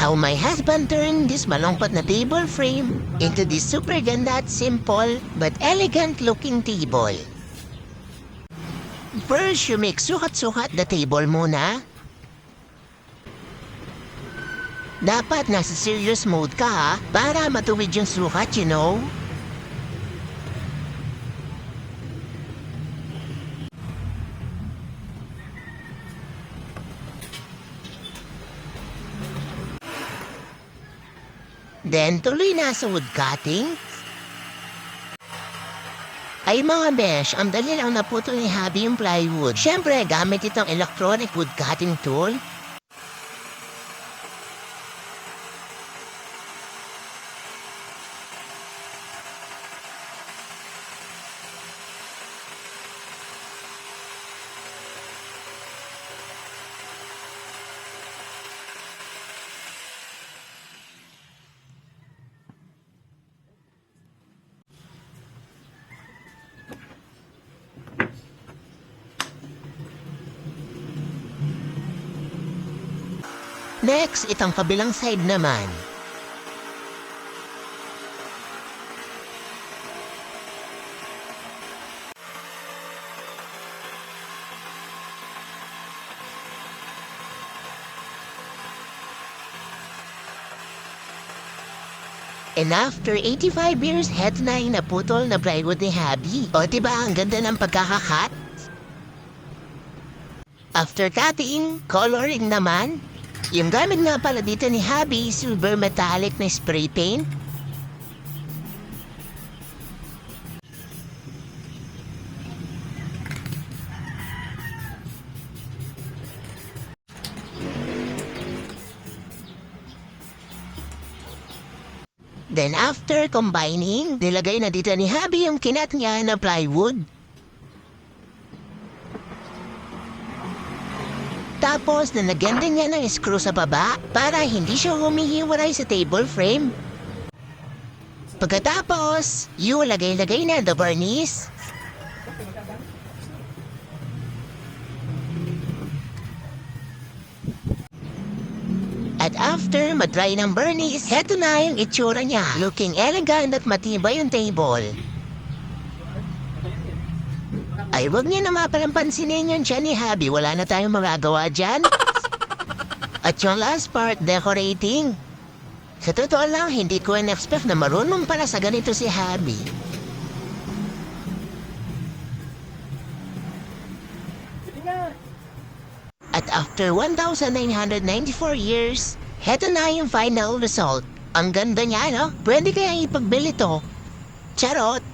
how my husband turned this malungkot na table frame into this super ganda at simple but elegant looking table. First, you make sukat-sukat the table muna. Dapat nasa serious mode ka ha, para matuwid yung sukat, you know? Then tuloy na sa wood cutting. Ay mga besh, ang dali lang naputo ni Habi yung plywood. Siyempre, gamit itong electronic wood cutting tool. Next, itong kabilang side naman. And after 85 years, head na yung na plywood ni Habi. O diba, ang ganda ng pagkakakat? After cutting, coloring naman. Yung gamit nga pala dito ni Habi, silver metallic na spray paint. Then after combining, nilagay na dito ni Habi yung kinat niya na plywood. Tapos, nalagyan din niya ng screw sa baba para hindi siya humihiwalay sa table frame. Pagkatapos, yung lagay-lagay na the varnish. At after madry ng vernice, heto na yung itsura niya. Looking elegant at matibay yung table. Ay, wag niyo na mapalampansinin yun siya ni Habi. Wala na tayong magagawa dyan. At yung last part, decorating. Sa totoo lang, hindi ko in-expect na marunong pala sa ganito si Habi. At after 1,994 years, heto na yung final result. Ang ganda niya, no? Pwede kaya ipagbili to. Charot!